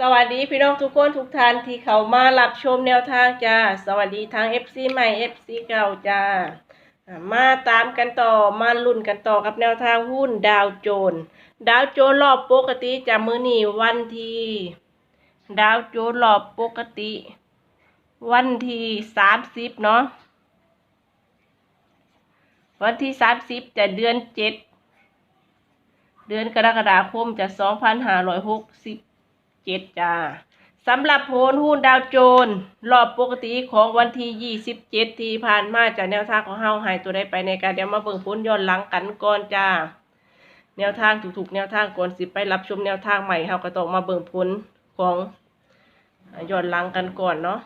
สวัสดีพี่น้องทุกคนทุกท่านที่เขามารับชมแนวทางจ้า สวัสดีทาง FC ใหม่ FC เก่าจ้า มาตามกันต่อมาลุ้นกันต่อกับแนวทางหุ้นดาวโจนส์ดาวโจนส์รอบปกติจะมื้อนี้วันที่ดาวโจนส์รอบปกติ วันที่สามสิบเนาะวันที่สามสิบจะเดือนเจ็ดเดือนกรกฎาคมจะสองพันห้าร้อยหกสิบ เจ็ดจ้าสำหรับโพลหุ้นดาวโจนส์รอบปกติของวันที่ยี่สิบเจ็ดที่ผ่านมาจากแนวทางของเฮาหายตัวได้ไปในการเดี๋ยวมาเบิ่งผลย้อนหลังกันก่อนจ้า แนวทางถูกๆแนวทางก่อนสิไปรับชมแนวทางใหม่เฮาก็ต้องมาเบิ่งผลของย้อนหลังกันก่อนเนาะ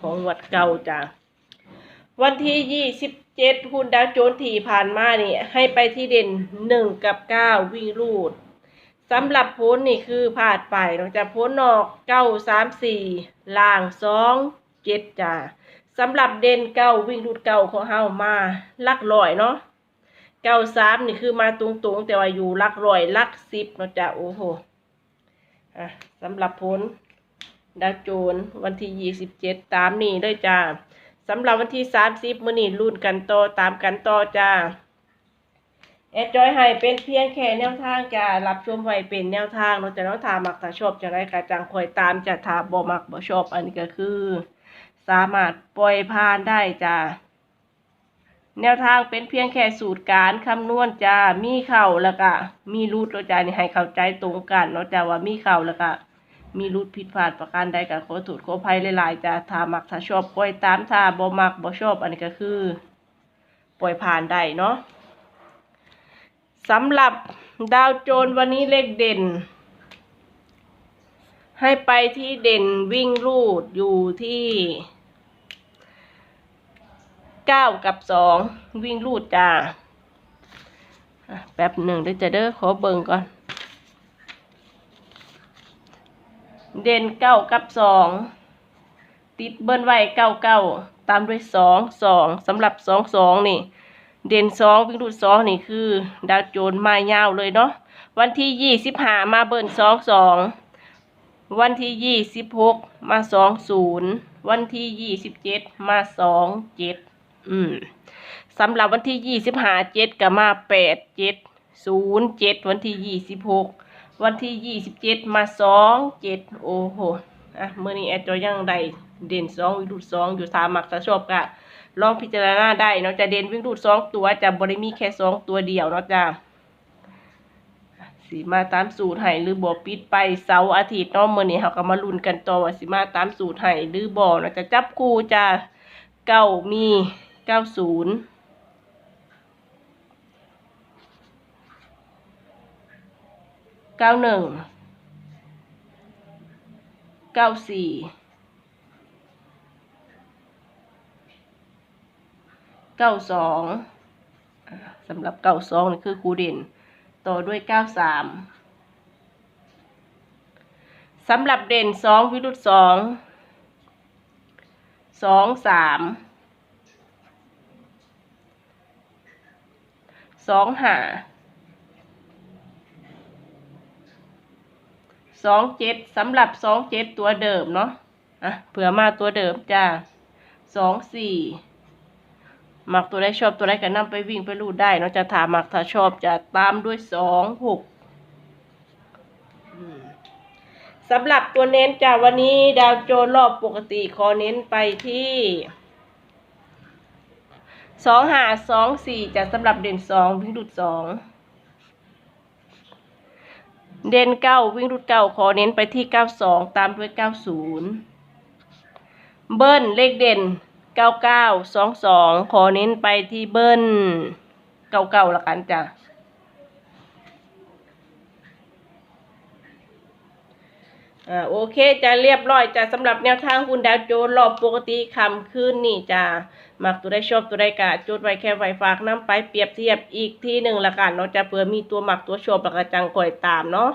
ของวัดเก่าจ้าวันที่ยี่สิบเจ็ดหุ้นดาวโจนส์ที่ผ่านมานี่ให้ไปที่เด่นหนึ่งกับเก้าวิ่งรูด สำหรับพ้นนี่คือผ่านไปเราจะโพ้นออกเก้าสามสี่ล่างสองเจ็ดจ้าสำหรับเด่นเก้าวิ่งรูดเก้าของเฮามาลักลอยเนาะเก้าสามนี่คือมาตรงๆแต่ว่าอยู่ลักลอยลักสิบเนาะจ้าโอ้โหอะสำหรับพ้นดาวโจนวันที่ยี่สิบเจ็ดตามนี่เลยจ้าสำหรับวันที่สามสิบมื้อนี้รุ่นกันต่อตามกันต่อจ้า แอดจอยให้เป็นเพียงแค่แนวทางจ้ารับชมไว้เป็นแนวทางเนาะจะน้องถามมักถ้าชอบจะได้กระจังคอยตามจะถาบ่มักบ่ชอบอันนี้ก็คือ สามารถปล่อยผ่านได้จ้าแนวทางเป็นเพียงแค่สูตรการคำนวณจ้ามีเข่าแล้วก็มีรูดเนาะจ้านี่ให้เข้าใจตรงกันเนาะจ้าว่ามีเข่าแล้วก็มีรุดผิดพลาดประการใดก็ขอโทษขออภัยหลายๆจะถ้ามักถ้าชอบปล่อยตามถ้าบ่มักบ่ชอบอันนี้ก็คือ ปล่อยผ่านได้เนาะ สำหรับดาวโจนวันนี้เลขเด่น ให้ไปที่เด่นวิ่งรูดอยู่ที่เก้ากับสองวิ่งรูดจ้าแป๊บหนึ่งเดี๋ยวจะเด้อขอเบิ่งก่อน เด่นเก้ากับสองติดเบิ้ลไว้เก้าเก้าตามด้วยสองสองสำหรับสองสองนี่ เด่นสองวิ่งรูดสองนี่คือดาวโจนมายาวเลยเนาะวันที่ยี่สิบห้ามาเบิ้ลสองสองวันที่ยี่สิบหกมาสองศูนย์วันที่ยี่สิบเจ็ดมาสองเจ็ดอืมสำหรับวันที่ยี่สิบห้าเจ็ดก็มาแปดเจ็ดศูนย์เจ็ดวันที่ยี่สิบหกวันที่ยี่สิบเจ็ดมาสองเจ็ดโอ้โหอะเมื่อนี้แอดจอยังได้เด่นสองวิ่งรูดสองอยู่สามมักจะชอบกะ ลองพิจารณาได้เนาะจะเด่นวิ่งรูดสองตัวจะบริมีแค่สองตัวเดียวเนาะจ้าสีมาตามสูตรให้หรือบอปิดไปเสาร์อาทิตย์เนาะเมื่อนี้เขาก็มาลุ้นกันต่อว่าสิมาตามสูตรให้หรือบอเนาะจะจับคู่จะเก้ามีเก้าศูนย์เก้าหนึ่งเก้าสี่ เก้าสองสำหรับเก้าสองนี่คือครูเด่น ต่อด้วยเก้าสามสำหรับเด่นสองวิรุตสองสองสามสองห้าสองเจ็ดสำหรับสองเจ็ดตัวเดิมเนาะอะเผื่อมาตัวเดิมจ้าสองสี่ หมักตัวได้ชอบตัวได้ก็นำไปวิ่งไปรูดได้เนาะจะถามมักถ้าชอบจะตามด้วยสองหกสำหรับตัวเน้นจ้าวันนี้ดาวโจนรอบปกติขอเน้นไปที่สองห้าสองสี่จะสำหรับเด่นสองวิ่งดูดสองเด่นเก้าวิ่งรูดเก้าขอเน้นไปที่เก้าสองตามด้วยเก้าศูนย์เบิ้ลเลขเด่น เก้าเก้าสองสองขอเน้นไปที่เบิ้ลเก้าเก้าละกันจ้ะอ่าโอเคจะเรียบร้อยจ้ะสำหรับแนวทางคุณดาวโจนรอบปกติคำขึ้นนี่จ้ะมักตัวได้ชอบตัวได้กะจุดไว้แค่ไว้ฝากน้ำไปเปรียบเทียบอีกที่หนึ่งละกันเนาะจะเผื่อมีตัวหมักตัวชอบแล้วก็จังคอยตามเนาะ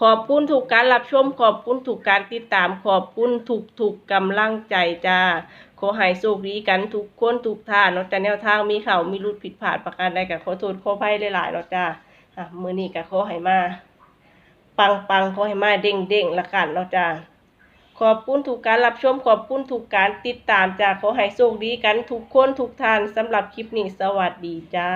ขอบคุณถูกการรับชมขอบคุณถูกการติดตามขอบคุณถูกถูกกำลังใจจ้า ขอให้โชคดีกันทุกคนทุกท่านเนาะจ้าแนวทางมีเข่ามีรุดผิดพลาดประการใดกับขอโทษขออภัยหลายๆเนาะจ้าอะมื้อนี้ก็ขอให้มา ปังปังขอให้มาเด้งเด้งละกันเนาะจ้าขอบคุณทุกการรับชมขอบคุณทุกการติดตามจ้าขอให้โชคดีกันทุกคนทุกท่านสำหรับคลิปนี้สวัสดีจ้า